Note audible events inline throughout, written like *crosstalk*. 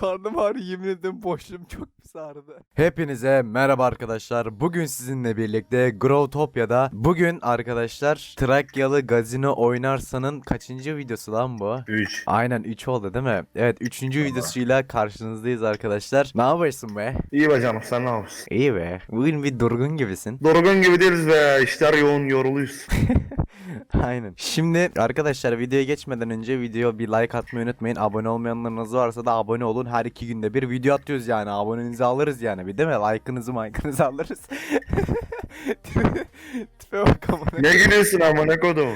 karnım ağrıyor yemin ederim boşluğum çok pis ağrıdı. Hepinize merhaba arkadaşlar. Bugün sizinle birlikte Growtopia'da bugün arkadaşlar Trakyalı Gazino oynarsanın kaçıncı videosu lan bu? 3. Aynen 3 oldu değil mi? Evet 3. videosuyla karşınızdayız arkadaşlar. Ne yapıyorsun be? İyi be canım sen ne yapıyorsun? İyi be. Bugün bir durgun gibisin. Dorgun gibi değiliz be. İşler yoğun yoruluyuz. *laughs* *laughs* Aynen. Şimdi arkadaşlar videoya geçmeden önce video bir like atmayı unutmayın. Abone olmayanlarınız varsa da abone olun. Her iki günde bir video atıyoruz yani. Abonenizi alırız yani bir değil mi? Like'ınızı mike'ınızı alırız. *laughs* Tipe bak amına. ne gülüyorsun ama ne kodum?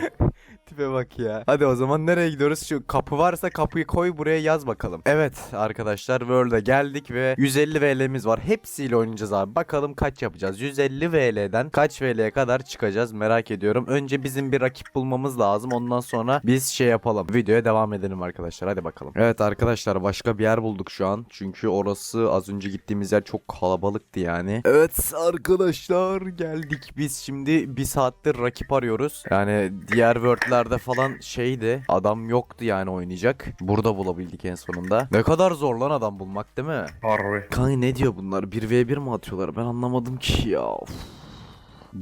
Tipe bak ya. Hadi o zaman nereye gidiyoruz? Şu kapı varsa kapıyı koy buraya yaz bakalım. Evet arkadaşlar World'e geldik ve 150 VL'miz var. Hepsiyle oynayacağız abi. Bakalım kaç yapacağız. 150 VL'den kaç VL'ye kadar çıkacağız merak ediyorum. Önce bizim bir rakip bulmamız lazım. Ondan sonra biz şey yapalım. Videoya devam edelim arkadaşlar. Hadi bakalım. Evet arkadaşlar başka bir yer bulduk şu an. Çünkü orası az önce gittiğimiz yer çok kalabalıktı yani. Evet arkadaşlar geldik biz şimdi bir saattir rakip arıyoruz. Yani diğer World'lerde falan şeydi. Adam yoktu yani oynayacak. Burada bulabildik en sonunda. Ne kadar zor lan adam bulmak değil mi? Harbi. Kanka ne diyor bunlar? 1v1 mi atıyorlar? Ben anlamadım ki ya. Of.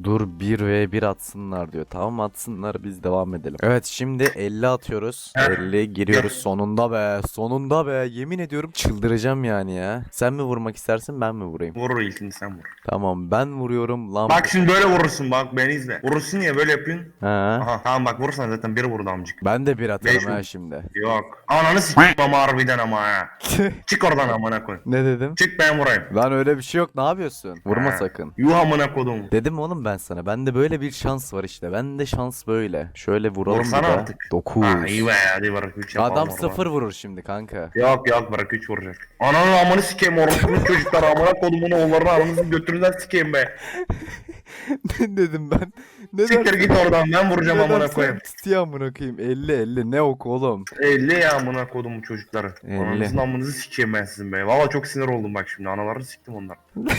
Dur 1v1 atsınlar diyor. Tamam atsınlar biz devam edelim. Evet şimdi 50 atıyoruz. 50 giriyoruz sonunda be. Sonunda be. Yemin ediyorum çıldıracağım yani ya. Sen mi vurmak istersin ben mi vurayım? Vur ilkini sen vur. Tamam ben vuruyorum lan. Bak şimdi böyle vurursun bak beni izle. Vurursun ya böyle yapıyorsun. Ha. Aha tamam bak vurursan zaten biri vurdu amcık. Ben de bir atarım Beş mi? ha şimdi. Yok. Ananı s**eyim ama harbiden ama ha. *laughs* Çık oradan amına koy. ne dedim? Çık ben vurayım. Lan öyle bir şey yok. Ne yapıyorsun? Vurma Ha. sakın. Yuh amına kodum. Dedim oğlum ben sana. Bende böyle bir şans var işte. Bende şans böyle. Şöyle vuralım bir Vursana de. artık. 9. Ha iyi be hadi bırak 3 yapalım Adam oradan. sıfır vurur şimdi kanka. Yok yok bırak 3 vuracak. Ananı amını sikeyim orospu çocuklar amına kodumun oğullarını aranızın götüründen sikeyim be. *laughs* ne dedim ben? Ne Siktir git oradan ben vuracağım amına koyayım. istiyor amına koyayım. 50 50 ne ok oğlum. 50 ya amına kodumun çocukları. 50. Ananızın amınızı sikeyim ben sizin be. Valla çok sinir oldum bak şimdi analarını siktim onlar. *laughs*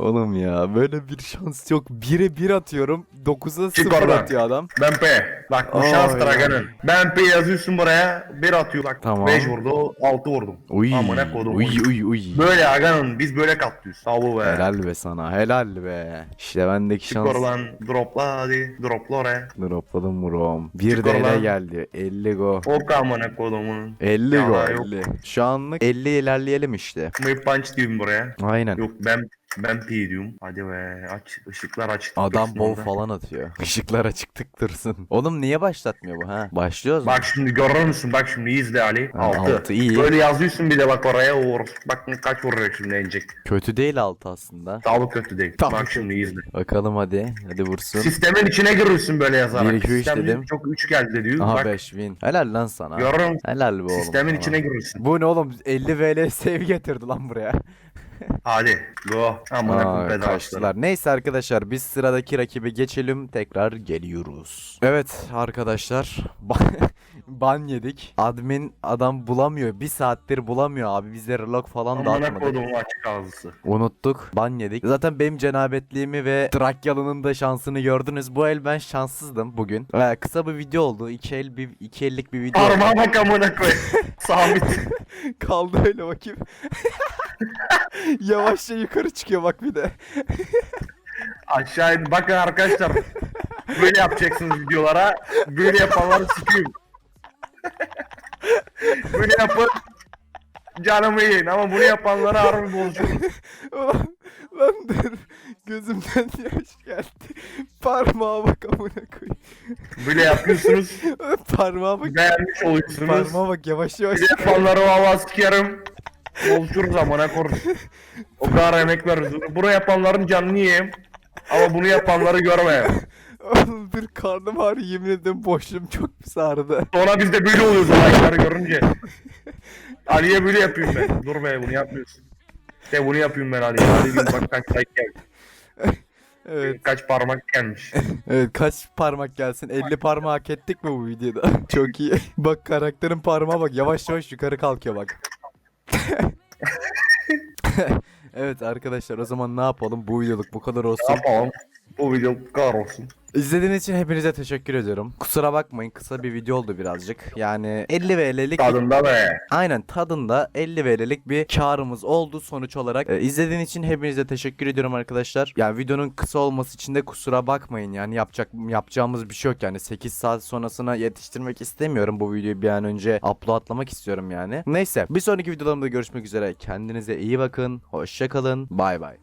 Oğlum ya böyle bir şans yok. 1'e 1 atıyorum. 9'a Çık 0 oradan. atıyor adam. Ben P. Bak bu Ay. şans draganın. Ben P yazıyorsun buraya. Bir atıyor bak. Tamam. 5 vurdu 6 vurdum. Uy. Amına kodum. Uy uy uy. Böyle aganın biz böyle katlıyoruz. Tavu be. Helal be sana. Helal be. İşte bendeki Çık şans. oradan dropla hadi. Dropla oraya. Dropladım vurum. 1 Çık DL oradan. geldi. 50 go. Ok amına kodumun. 50 Ya go yok. 50. Şu anlık 50 ilerleyelim işte. Mı punch diyorum buraya. Aynen. Yok ben ben P diyorum. Hadi be aç ışıklar açık. Adam dursun bol falan atıyor. *laughs* Işıklar açık tıktırsın. Oğlum niye başlatmıyor bu ha? Başlıyoruz mu? Bak şimdi görür müsün? Bak şimdi iyi izle Ali. Ha, 6. altı, iyi. Böyle yazıyorsun bir de bak oraya vur. Bak kaç vuracak şimdi inecek. Kötü değil altı aslında. Tavu kötü değil. Tavu bak şimdi iyi izle. Bakalım hadi. Hadi vursun. Sistemin içine girirsin böyle yazarak. Bir, iki, üç Sistem dedim. çok 3 geldi diyor. Aha bak 5 win. Helal lan sana. görür müsün? Helal be oğlum. Sistemin içine girirsin. Bu ne oğlum? 50 VL save getirdi lan buraya. *laughs* Hadi go. Amına Aa, koyayım kaçtılar. Neyse arkadaşlar biz sıradaki rakibe geçelim. Tekrar geliyoruz. Evet arkadaşlar. ba- *laughs* Ban yedik. Admin adam bulamıyor. Bir saattir bulamıyor abi. Bize relog falan Amına dağıtmadı. kodumun açık ağzısı. Unuttuk. Ban yedik. Zaten benim cenabetliğimi ve Trakyalı'nın da şansını gördünüz. Bu el ben şanssızdım bugün. Ee, kısa bir video oldu. İki el bir iki ellik bir video. Parmağa bak amına koy. *laughs* Sabit. Kaldı öyle bakayım. *laughs* *laughs* Yavaşça yukarı çıkıyor bak bir de. *laughs* Aşağı in. Bakın arkadaşlar. Böyle yapacaksınız videolara. Böyle yapanları sikeyim. *laughs* Böyle yapın. Canımı yiyin ama bunu yapanlara harbi bozucu. Ulan, lan dur. Gözümden yaş geldi. Parmağa bak amına koyayım. Böyle yapıyorsunuz. Parmağa bak. Beğenmiş oluyorsunuz. Parmağa bak yavaş yavaş. Bir de yapanları valla sikerim. Bozuşuruz amına koyayım. O kadar emek veriyoruz. Bunu yapanların canını yiyeyim. Ama bunu yapanları görmeyeyim. Oğlum dur karnım ağrıyor yemin ederim boşluğum çok pis ağrıdı. Sonra biz de böyle oluyoruz olayları görünce. Ali'ye böyle yapıyorum ben. Dur be bunu yapmıyorsun. İşte bunu yapıyorum ben Ali'ye. Ali diyorum bak kaç like geldi. Evet. Kaç parmak gelmiş. Evet kaç parmak gelsin? 50 parmağı hak ettik mi bu videoda? *laughs* Çok iyi. Bak karakterin parmağı bak yavaş yavaş yukarı kalkıyor bak. *laughs* evet arkadaşlar o zaman ne yapalım? Bu videoluk bu kadar olsun. yapalım? Bu video kahrolsun. İzlediğiniz için hepinize teşekkür ediyorum. Kusura bakmayın kısa bir video oldu birazcık. Yani 50 VL'lik Tadında be. Aynen tadında 50 VL'lik bir karımız oldu sonuç olarak. Ee, izlediğiniz için hepinize teşekkür ediyorum arkadaşlar. Yani videonun kısa olması için de kusura bakmayın yani yapacak yapacağımız bir şey yok yani 8 saat sonrasına yetiştirmek istemiyorum bu videoyu bir an önce uploadlamak istiyorum yani. Neyse bir sonraki videolarımda görüşmek üzere. Kendinize iyi bakın. Hoşça kalın. Bay bay.